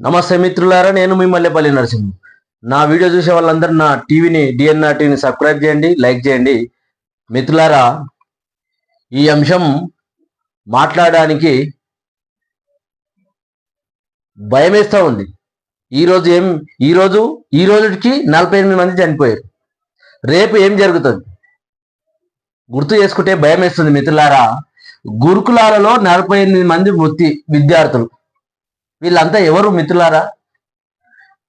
నమస్తే మిత్రులారా నేను మీ మల్లెపల్లి నరసింహ. నా వీడియో చూసే వాళ్ళందరూ నా టీవీని డిఎన్ఆర్ టీవీని సబ్స్క్రైబ్ చేయండి లైక్ చేయండి. మిత్రులారా ఈ అంశం మాట్లాడడానికి భయమేస్తూ ఉంది. ఈరోజు ఏం ఈరోజు ఈ రోజుకి నలభై ఎనిమిది మంది చనిపోయారు. రేపు ఏం జరుగుతుంది? గుర్తు చేసుకుంటే భయం వేస్తుంది మిత్రులారా. గురుకులాలలో నలభై ఎనిమిది మంది వృత్తి విద్యార్థులు వీళ్ళంతా ఎవరు మిత్రులారా?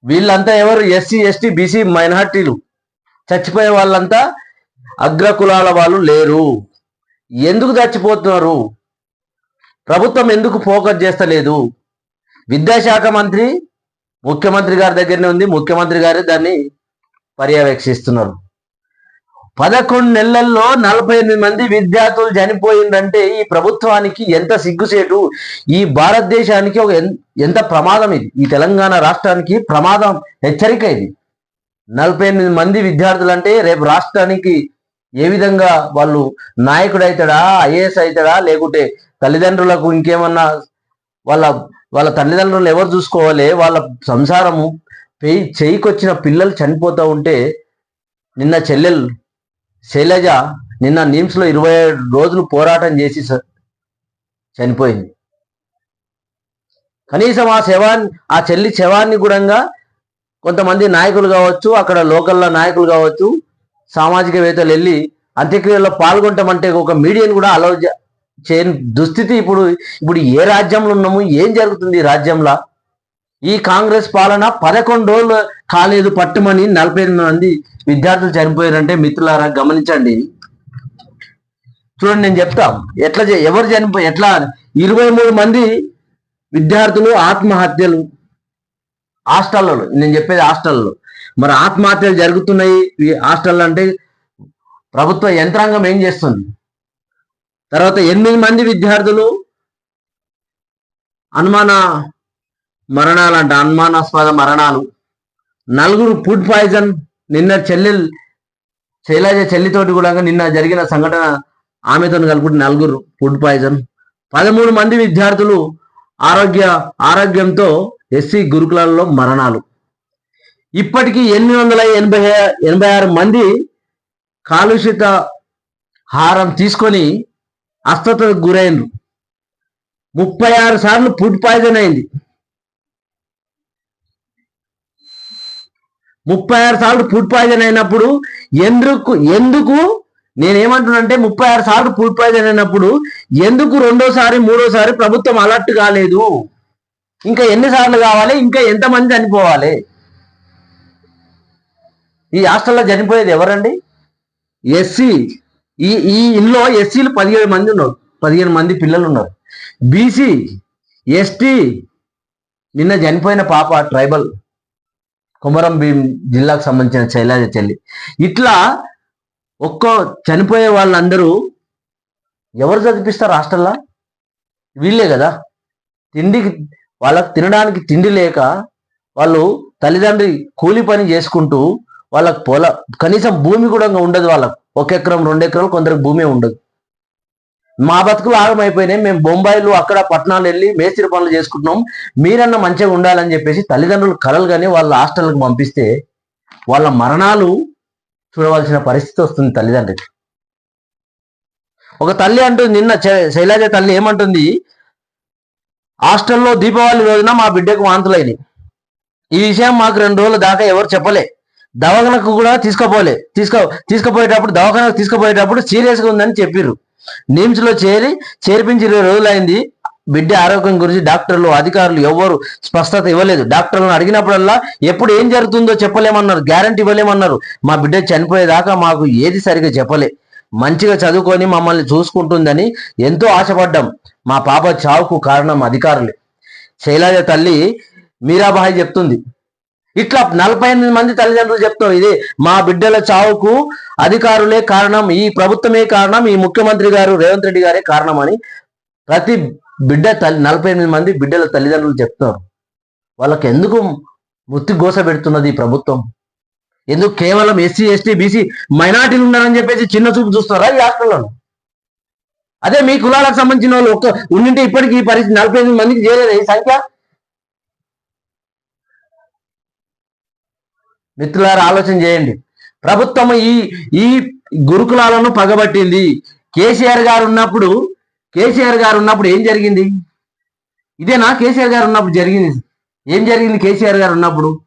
వీళ్ళంతా ఎవరు? ఎస్సీ ఎస్టీ బీసీ మైనార్టీలు. చచ్చిపోయే వాళ్ళంతా అగ్రకులాల వాళ్ళు లేరు. ఎందుకు చచ్చిపోతున్నారు? ప్రభుత్వం ఎందుకు ఫోకస్ చేస్తలేదు? విద్యాశాఖ మంత్రి ముఖ్యమంత్రి గారి దగ్గరనే ఉంది. ముఖ్యమంత్రి గారే దాన్ని పర్యవేక్షిస్తున్నారు. పదకొండు నెలల్లో నలభై ఎనిమిది మంది విద్యార్థులు చనిపోయిందంటే ఈ ప్రభుత్వానికి ఎంత సిగ్గుసేటు? ఈ భారతదేశానికి ఒక ఎన్- ఎంత ప్రమాదం ఇది? ఈ తెలంగాణ రాష్ట్రానికి ప్రమాదం హెచ్చరిక ఇది. నలభై ఎనిమిది మంది విద్యార్థులు అంటే రేపు రాష్ట్రానికి ఏ విధంగా వాళ్ళు నాయకుడు అవుతాడా ఐఏఎస్ అవుతాడా లేకుంటే తల్లిదండ్రులకు ఇంకేమన్నా వాళ్ళ వాళ్ళ తల్లిదండ్రులు ఎవరు చూసుకోవాలి? వాళ్ళ సంసారము పెయి చేయికొచ్చిన పిల్లలు చనిపోతూ ఉంటే నిన్న చెల్లెలు శైలజ నిన్న నిమ్స్లో ఇరవై ఏడు రోజులు పోరాటం చేసి చనిపోయింది. కనీసం ఆ శవాన్ని ఆ చెల్లి శవాన్ని కూడా కొంతమంది నాయకులు కావచ్చు అక్కడ లోకల్లో నాయకులు కావచ్చు సామాజికవేత్తలు వెళ్ళి అంత్యక్రియల్లో పాల్గొంటామంటే ఒక మీడియాని కూడా అలౌ చేయని దుస్థితి ఇప్పుడు ఇప్పుడు ఏ రాజ్యంలో ఉన్నాము ఏం జరుగుతుంది ఈ రాజ్యంలో? ఈ కాంగ్రెస్ పాలన పదకొండు రోజులు కాలేదు పట్టుమని నలభై ఎనిమిది మంది విద్యార్థులు చనిపోయారంటే మిత్రులారా గమనించండి. చూడండి నేను చెప్తా. ఎట్లా ఎవరు చనిపోయి ఎట్లా ఇరవై మూడు మంది విద్యార్థులు ఆత్మహత్యలు హాస్టల్లో నేను చెప్పేది హాస్టల్లో మరి ఆత్మహత్యలు జరుగుతున్నాయి హాస్టల్లో హాస్టల్ అంటే ప్రభుత్వ యంత్రాంగం ఏం చేస్తుంది? తర్వాత ఎనిమిది మంది విద్యార్థులు అనుమాన మరణాలు అంటే అనుమానాస్పద మరణాలు. నలుగురు ఫుడ్ పాయిజన్ నిన్న చెల్లెల్ శైలజ చెల్లితోటి కూడా నిన్న జరిగిన సంఘటన ఆమెతో కలుపుకుంటే నలుగురు ఫుడ్ పాయిజన్. పదమూడు మంది విద్యార్థులు ఆరోగ్య ఆరోగ్యంతో ఎస్సీ గురుకులాల్లో మరణాలు. ఇప్పటికీ ఎనిమిది వందల ఎనభై ఎనభై ఆరు మంది కాలుషిత హారం తీసుకొని అస్వస్థతకు గురైనరు ముప్పై ఆరు సార్లు ఫుడ్ పాయిజన్ అయింది. ముప్పై ఆరు సార్లు ఫుడ్ పాయిజన్ అయినప్పుడు ఎందుకు ఎందుకు నేనేమంటున్నానంటే ముప్పై ఆరు సార్లు ఫుడ్ పాయిజన్ అయినప్పుడు ఎందుకు రెండోసారి మూడోసారి ప్రభుత్వం అలర్ట్ కాలేదు? ఇంకా ఎన్నిసార్లు కావాలి? ఇంకా ఎంతమంది చనిపోవాలి? ఈ హాస్టల్లో చనిపోయేది ఎవరండి? ఎస్సీ. ఈ ఈ ఇంట్లో ఎస్సీలు పదిహేడు మంది ఉన్నారు. పదిహేను మంది పిల్లలు ఉన్నారు. బీసీ ఎస్టీ నిన్న చనిపోయిన పాప ట్రైబల్. కొమరం భీం జిల్లాకు సంబంధించిన శైలాజ చెల్లి. ఇట్లా ఒక్కో చనిపోయే వాళ్ళందరూ ఎవరు చదివిస్తారు హాస్టల్లా? వీళ్ళే కదా. తిండికి వాళ్ళకి తినడానికి తిండి లేక వాళ్ళు తల్లిదండ్రి కూలి పని చేసుకుంటూ వాళ్ళకు పొల కనీసం భూమి కూడా ఉండదు వాళ్ళకు. ఒక ఎకరం రెండు ఎకరాలు కొందరికి భూమి ఉండదు. మా బతుకులు ఆగమైపోయినాయి. మేము బొంబాయిలు అక్కడ పట్టణాలు వెళ్ళి మేస్త్రి పనులు చేసుకుంటున్నాం. మీరన్నా మంచిగా ఉండాలని చెప్పేసి తల్లిదండ్రులు కలలు కానీ వాళ్ళ హాస్టల్కి పంపిస్తే వాళ్ళ మరణాలు చూడవలసిన పరిస్థితి వస్తుంది తల్లిదండ్రులకి. ఒక తల్లి అంటుంది నిన్న శైలాజ తల్లి ఏమంటుంది హాస్టల్లో దీపావళి రోజున మా బిడ్డకు వాంతులైనవి ఈ విషయం మాకు రెండు రోజుల దాకా ఎవరు చెప్పలే. దవాఖానకు కూడా తీసుకుపోలే. తీసుకో తీసుకుపోయేటప్పుడు దవాఖానకు తీసుకుపోయేటప్పుడు సీరియస్గా ఉందని చెప్పిర్రు. నిమ్స్లో చేరి చేర్పించి ఇరవై రోజులు అయింది బిడ్డ ఆరోగ్యం గురించి డాక్టర్లు అధికారులు ఎవరు స్పష్టత ఇవ్వలేదు. డాక్టర్లను అడిగినప్పుడల్లా ఎప్పుడు ఏం జరుగుతుందో చెప్పలేమన్నారు గ్యారంటీ ఇవ్వలేమన్నారు. మా బిడ్డ చనిపోయేదాకా మాకు ఏది సరిగా చెప్పలే. మంచిగా చదువుకొని మమ్మల్ని చూసుకుంటుందని ఎంతో ఆశపడ్డాం. మా పాప చావుకు కారణం అధికారులే. శైలాజ తల్లి మీరాబాయి చెప్తుంది. ఇట్లా నలభై ఎనిమిది మంది తల్లిదండ్రులు చెప్తారు ఇది మా బిడ్డల చావుకు అధికారులే కారణం ఈ ప్రభుత్వమే కారణం ఈ ముఖ్యమంత్రి గారు రేవంత్ రెడ్డి గారే కారణం అని ప్రతి బిడ్డ తల్లి నలభై ఎనిమిది మంది బిడ్డల తల్లిదండ్రులు చెప్తారు వాళ్ళకి ఎందుకు మృతి గోస పెడుతున్నది ఈ ప్రభుత్వం? ఎందుకు కేవలం ఎస్సీ ఎస్టీ బీసీ మైనార్టీలు ఉన్నారని చెప్పేసి చిన్న చూపు చూస్తున్నారా ఈ హాస్టల్లో అదే మీ కులాలకు సంబంధించిన వాళ్ళు ఒక్క ఉండింటే ఇప్పటికీ ఈ పరిస్థితి నలభై ఎనిమిది మందికి చేయలేదు ఈ సంఖ్య? మిత్రులారా ఆలోచన చేయండి. ప్రభుత్వం ఈ ఈ గురుకులాలను పగబట్టింది. కేసీఆర్ గారు ఉన్నప్పుడు కేసీఆర్ గారు ఉన్నప్పుడు ఏం జరిగింది? ఇదేనా? కేసీఆర్ గారు ఉన్నప్పుడు జరిగింది. ఏం జరిగింది కేసీఆర్ గారు ఉన్నప్పుడు?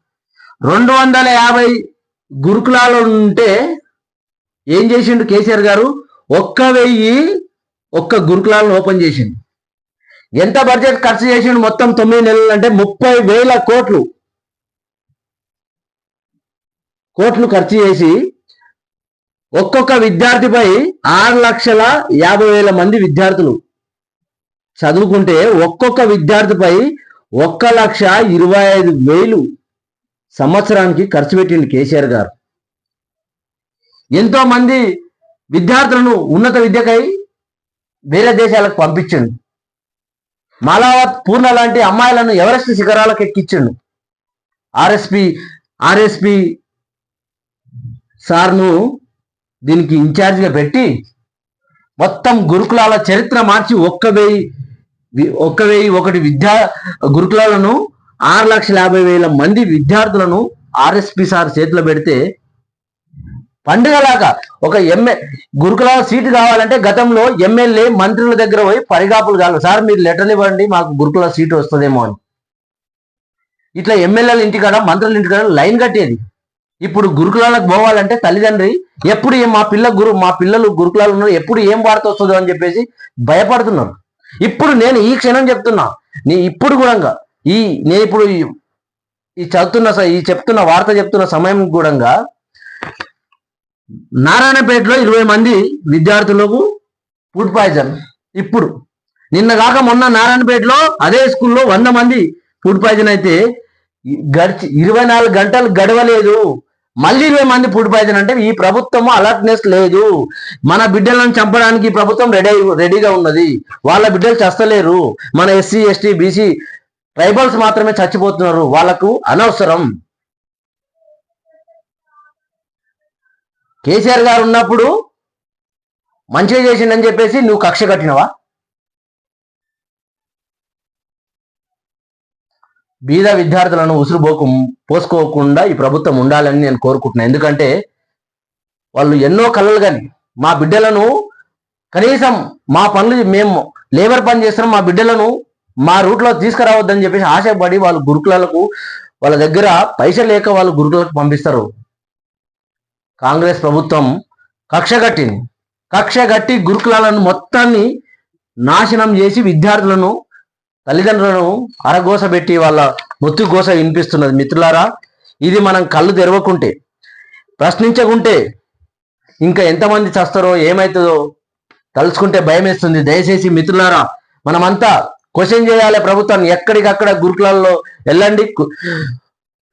రెండు వందల యాభై గురుకులాలు ఉంటే ఏం చేసిండు కేసీఆర్ గారు? ఒక్క వెయ్యి ఒక్క గురుకులాలను ఓపెన్ చేసిండు. ఎంత బడ్జెట్ ఖర్చు చేసిండు? మొత్తం తొమ్మిది నెలలు అంటే ముప్పై వేల కోట్లు. కోట్లు ఖర్చు చేసి ఒక్కొక్క విద్యార్థిపై ఆరు లక్షల యాభై వేల మంది విద్యార్థులు చదువుకుంటే ఒక్కొక్క విద్యార్థిపై ఒక్క లక్ష ఇరవై ఐదు వేలు సంవత్సరానికి ఖర్చు పెట్టింది కేసీఆర్ గారు. ఎంతో మంది విద్యార్థులను ఉన్నత విద్యకై వేరే దేశాలకు పంపించండు. మాలావత్ పూర్ణ లాంటి అమ్మాయిలను ఎవరెస్ట్ శిఖరాలకు ఎక్కించండు ఆర్ఎస్పి ఆర్ఎస్పి సార్ను దీనికి ఇన్ఛార్జ్గా పెట్టి మొత్తం గురుకులాల చరిత్ర మార్చి ఒక్క వెయ్యి ఒక్క వెయ్యి ఒకటి విద్యా గురుకులాలను ఆరు లక్షల యాభై వేల మంది విద్యార్థులను ఆర్ఎస్పి సార్ చేతిలో పెడితే పండుగలాగా ఒక ఎంఏ గురుకులాల సీటు కావాలంటే గతంలో ఎమ్మెల్యే మంత్రుల దగ్గర పోయి పరిగాపులు కావాలి సార్ మీరు లెటర్లు ఇవ్వండి మాకు గురుకుల సీటు వస్తుందేమో అని. ఇట్లా ఎమ్మెల్యేల ఇంటికాడ మంత్రుల ఇంటికాడ లైన్ కట్టేది. ఇప్పుడు గురుకులాలకు పోవాలంటే తల్లిదండ్రి ఎప్పుడు ఏం మా పిల్ల గురు మా పిల్లలు గురుకులాలు ఉన్నారు ఎప్పుడు ఏం వార్త వస్తుందో అని చెప్పేసి భయపడుతున్నారు. ఇప్పుడు నేను ఈ క్షణం చెప్తున్నా నీ ఇప్పుడు కూడా ఈ నేను ఇప్పుడు ఈ- చదువుతున్న స- ఈ చెప్తున్న వార్త చెప్తున్న సమయం కూడా నారాయణపేటలో ఇరవై మంది విద్యార్థులకు ఫుడ్ పాయిజన్ ఇప్పుడు. నిన్న కాక మొన్న నారాయణపేటలో అదే స్కూల్లో వంద మంది ఫుడ్ పాయిజన్ అయితే గడిచి ఇరవై నాలుగు గంటలు గడవలేదు. మళ్ళీ ఇరవై మంది ఫుడ్ పాయిజన్ అంటే ఈ ప్రభుత్వం అలర్ట్నెస్ లేదు. మన బిడ్డలను చంపడానికి ప్రభుత్వం రెడీ రెడీగా ఉన్నది. వాళ్ళ బిడ్డలు చస్తలేరు. మన ఎస్సీ ఎస్టీ బీసీ ట్రైబల్స్ మాత్రమే చచ్చిపోతున్నారు. వాళ్ళకు అనవసరం. కేసీఆర్ గారు ఉన్నప్పుడు మంచిగా చేసిండని చెప్పేసి నువ్వు కక్ష కట్టినవా? బీద విద్యార్థులను ఉసురుబోకు పోసుకోకుండా ఈ ప్రభుత్వం ఉండాలని నేను కోరుకుంటున్నాను ఎందుకంటే వాళ్ళు ఎన్నో కళలు కానీ మా బిడ్డలను కనీసం మా పనులు మేము లేబర్ పని చేస్తున్నాం మా బిడ్డలను మా రూట్లో తీసుకురావద్దని చెప్పేసి ఆశపడి వాళ్ళు గురుకులకు వాళ్ళ దగ్గర పైసలు లేక వాళ్ళు గురుకులకు పంపిస్తారు. కాంగ్రెస్ ప్రభుత్వం కక్ష కట్టింది. కక్ష కట్టి గురుకులాలను మొత్తాన్ని నాశనం చేసి విద్యార్థులను తల్లిదండ్రులను అరగోస పెట్టి వాళ్ళ మొత్తు గోస వినిపిస్తున్నది. మిత్రులారా ఇది మనం కళ్ళు తెరవకుంటే ప్రశ్నించకుంటే ఇంకా ఎంతమంది చస్తారో ఏమవుతుందో తలుచుకుంటే భయం వేస్తుంది దయచేసి మిత్రులారా మనమంతా క్వశ్చన్ చేయాలి ప్రభుత్వాన్ని ఎక్కడికక్కడ గురుకులాల్లో వెళ్ళండి.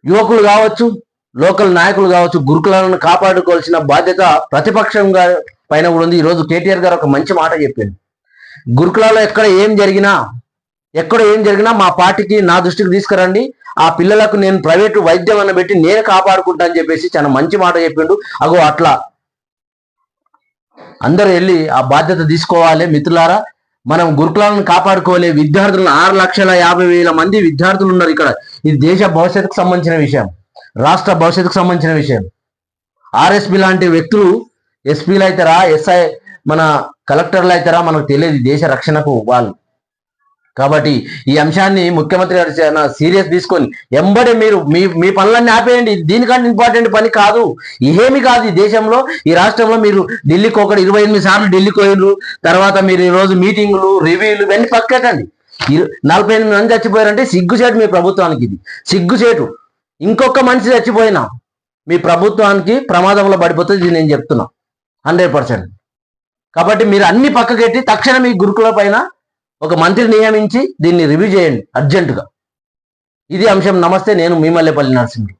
యువకులు కావచ్చు లోకల్ నాయకులు కావచ్చు గురుకులాలను కాపాడుకోవాల్సిన బాధ్యత ప్రతిపక్షంగా పైన కూడా ఉంది. ఈరోజు కేటీఆర్ గారు ఒక మంచి మాట చెప్పింది గురుకులాల్లో ఎక్కడ ఏం జరిగినా ఎక్కడ ఏం జరిగినా మా పార్టీకి నా దృష్టికి తీసుకురండి. ఆ పిల్లలకు నేను ప్రైవేటు వైద్యం అన్న పెట్టి నేను కాపాడుకుంటా అని చెప్పేసి చాలా మంచి మాట చెప్పిండు. అగో అట్లా. అందరు వెళ్ళి ఆ బాధ్యత తీసుకోవాలి మిత్రులారా. మనం గురుకులాలను కాపాడుకోవాలి. విద్యార్థులను ఆరు లక్షల యాభై వేల మంది విద్యార్థులు ఉన్నారు ఇక్కడ. ఇది దేశ భవిష్యత్తుకు సంబంధించిన విషయం. రాష్ట్ర భవిష్యత్తుకు సంబంధించిన విషయం. ఆర్ఎస్పి లాంటి వ్యక్తులు ఎస్పీలు అవుతారా ఎస్ఐ మన కలెక్టర్లు అవుతారా మనకు తెలియదు దేశ రక్షణకు వాళ్ళు. కాబట్టి ఈ అంశాన్ని ముఖ్యమంత్రి గారు సీరియస్ తీసుకొని ఎంబడే మీరు మీ మీ పనులన్నీ ఆపేయండి. దీనికంటే ఇంపార్టెంట్ పని కాదు. ఏమి కాదు ఈ దేశంలో. ఈ రాష్ట్రంలో మీరు ఢిల్లీకి ఒకటి ఇరవై ఎనిమిది సార్లు ఢిల్లీకి పోయినరు తర్వాత మీరు ఈరోజు మీటింగ్లు మీటింగులు రివ్యూలు ఇవన్నీ పక్కటండి నలభై ఎనిమిది మంది చచ్చిపోయారంటే సిగ్గుచేటు మీ ప్రభుత్వానికి ఇది. సిగ్గుచేటు. ఇంకొక మనిషి చచ్చిపోయినా మీ ప్రభుత్వానికి ప్రమాదంలో పడిపోతుంది నేను చెప్తున్నా. Hundred percent. కాబట్టి మీరు అన్ని పక్కకెట్టి తక్షణం ఈ గురుకుల పైన ఒక మంత్రి నియమించి దీన్ని రివ్యూ చేయండి అర్జెంటుగా ఇది అంశం. నమస్తే నేను మీ మల్లెపల్లి నరసింహుడు.